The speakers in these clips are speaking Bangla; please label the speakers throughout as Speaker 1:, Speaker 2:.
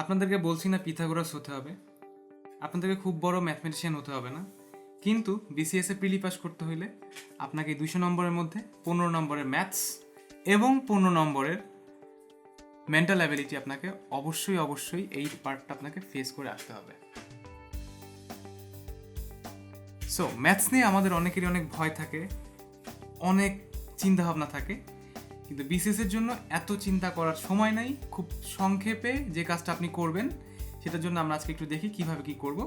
Speaker 1: আপনাদেরকে বলছি না পিথাগোরাস হতে হবে। আপনাদেরকে খুব বড় ম্যাথমেটিশিয়ান হতে হবে না। কিন্তু বিসিএস এ প্রিলি পাস করতে হইলে আপনাকে দুইশো নম্বরের মধ্যে পনেরো নম্বরের ম্যাথস এবং পনেরো নম্বরের মেন্টাল অ্যাবিলিটি আপনাকে অবশ্যই অবশ্যই এই পার্টটা আপনাকে ফেস করে আসতে হবে। সো ম্যাথস নিয়ে আমাদের অনেকেরই অনেক ভয় থাকে, অনেক চিন্তাভাবনা থাকে। কিন্তু বিসিএস এর জন্য এত চিন্তা করার সময় নাই, খুব সংক্ষেপে যে কাজটা আপনি করবেন, সেটার জন্য আমরা আজকে একটু দেখি কীভাবে কি করব।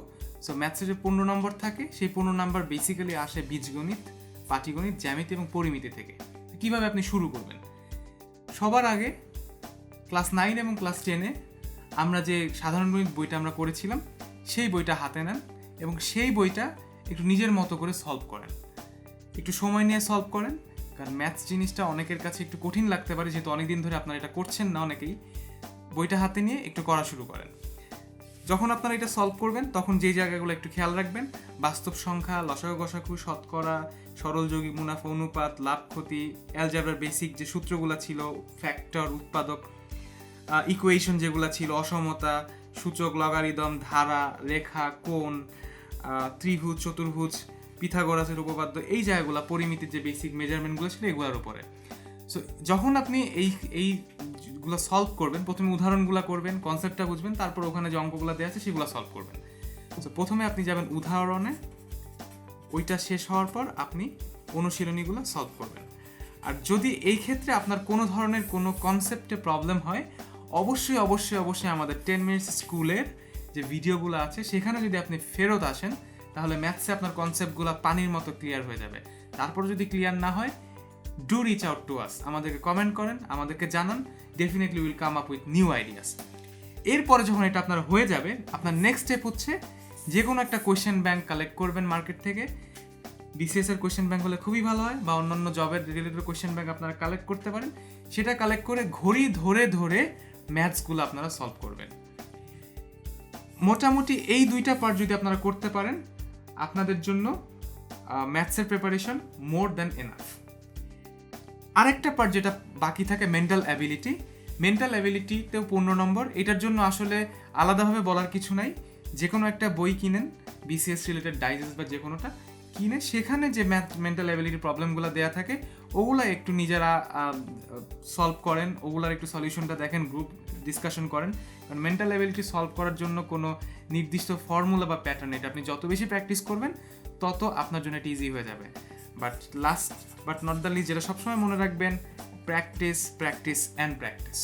Speaker 1: সো ম্যাথসের যে পনেরো নম্বর থাকে, সেই পনেরো নম্বর বেসিক্যালি আসে বীজগণিত, পাটিগণিত, জ্যামিতি এবং পরিমিতি থেকে। কীভাবে আপনি শুরু করবেন? সবার আগে ক্লাস নাইন এবং ক্লাস টেনে আমরা যে সাধারণ গণিত বইটা আমরা করেছিলাম, সেই বইটা হাতে নেন এবং সেই বইটা একটু নিজের মতো করে সলভ করেন। একটু সময় নিয়ে সলভ করেন কারণ ম্যাথস জিনিসটা অনেকের কাছে একটু কঠিন লাগতে পারে, যেহেতু অনেকদিন ধরে আপনারা এটা করছেন না অনেকেই। বইটা হাতে নিয়ে একটু করা শুরু করেন। যখন আপনারা এটা সলভ করবেন, তখন যেই জায়গাগুলো একটু খেয়াল রাখবেন, বাস্তব সংখ্যা, লসাগু গসাগু, শতকরা সরল যৌগিক মুনাফা, অনুপাত, লাভ ক্ষতি অ্যালজাবরার বেসিক যে সূত্রগুলো ছিল ফ্যাক্টর উৎপাদক ইকুয়েশন যেগুলো ছিল, অসমতা, সূচক, লগারিদম, ধারা, রেখা, কোণ ত্রিভুজ, চতুর্ভুজ পিথাগোরাসের উপপাদ্য, এই জায়গাগুলো, পরিমিতির যে বেসিক মেজারমেন্টগুলো ছিল, এগুলোর উপরে। সো যখন আপনি এই, এইগুলো সলভ করবেন, প্রথমে উদাহরণগুলো করবেন কনসেপ্টটা বুঝবেন, তারপর ওখানে যে অঙ্কগুলো দেওয়া আছে, সেগুলো সলভ করবেন। সো প্রথমে আপনি যাবেন উদাহরণে, ওইটা শেষ হওয়ার পর আপনি অনুশীলনীগুলো সলভ করবেন। আর যদি এই ক্ষেত্রে আপনার কোনো ধরনের কোনো কনসেপ্টে প্রবলেম হয়, অবশ্যই অবশ্যই অবশ্যই আমাদের টেন মিনিটস স্কুলের যে ভিডিওগুলো আছে, সেখানে যদি আপনি ফেরত আসেন তাহলে ম্যাথসে আপনার কনসেপ্টগুলো পানির মতো ক্লিয়ার হয়ে যাবে। তারপর যদি ক্লিয়ার না হয় do reach out to us আমাদেরকে কমেন্ট করেন, আমাদেরকে জানান। Definitely will come up with new ideas এরপরে যখন এটা আপনার হয়ে যাবে, আপনার নেক্সট স্টেপ হচ্ছে যে কোনো একটা কোয়েশ্চেন ব্যাংক কালেক্ট করবেন মার্কেট থেকে। বিসিএস এর কোয়েশ্চেন ব্যাংক হলে খুবই ভালো হয়, বা অন্যান্য জবের রিলেটেড কোয়েশ্চেন ব্যাংক আপনারা কালেক্ট করতে পারেন। সেটা কালেক্ট করে ঘড়ি ধরে ধরে ম্যাথসগুলো আপনারা সলভ করবেন। মোটামুটি এই দুইটা পার্ট যদি আপনারা করতে পারেন আপনাদের জন্য ম্যাথসের প্রিপারেশন মোর দ্যান এনাফ আরেকটা পার্ট যেটা বাকি থাকে মেন্টাল অ্যাবিলিটি মেন্টাল অ্যাবিলিটিতেও পনেরো নম্বর। এটার জন্য আসলে আলাদাভাবে বলার কিছু নাই। যে কোনো একটা বই কিনেন বিসিএস রিলেটেড ডাইজেস্ট বা যে কোনোটা কিনে সেখানে যে ম্যাথ মেন্টাল অ্যাবিলিটি প্রবলেমগুলো দেওয়া থাকে, ওগুলা একটু নিজেরা সলভ করেন, ওগুলার একটু সলিউশনটা দেখেন গ্রুপ ডিসকাশন করেন। কারণ মেন্টাল অ্যাবিলিটি সলভ করার জন্য কোনো নির্দিষ্ট ফর্মুলা বা প্যাটার্ন এটা আপনি যত বেশি প্র্যাকটিস করবেন, তত আপনার জন্য এটা ইজি হয়ে যাবে। But last but not the least যেটা সবসময় মনে রাখবেন প্র্যাকটিস প্র্যাকটিস অ্যান্ড প্র্যাকটিস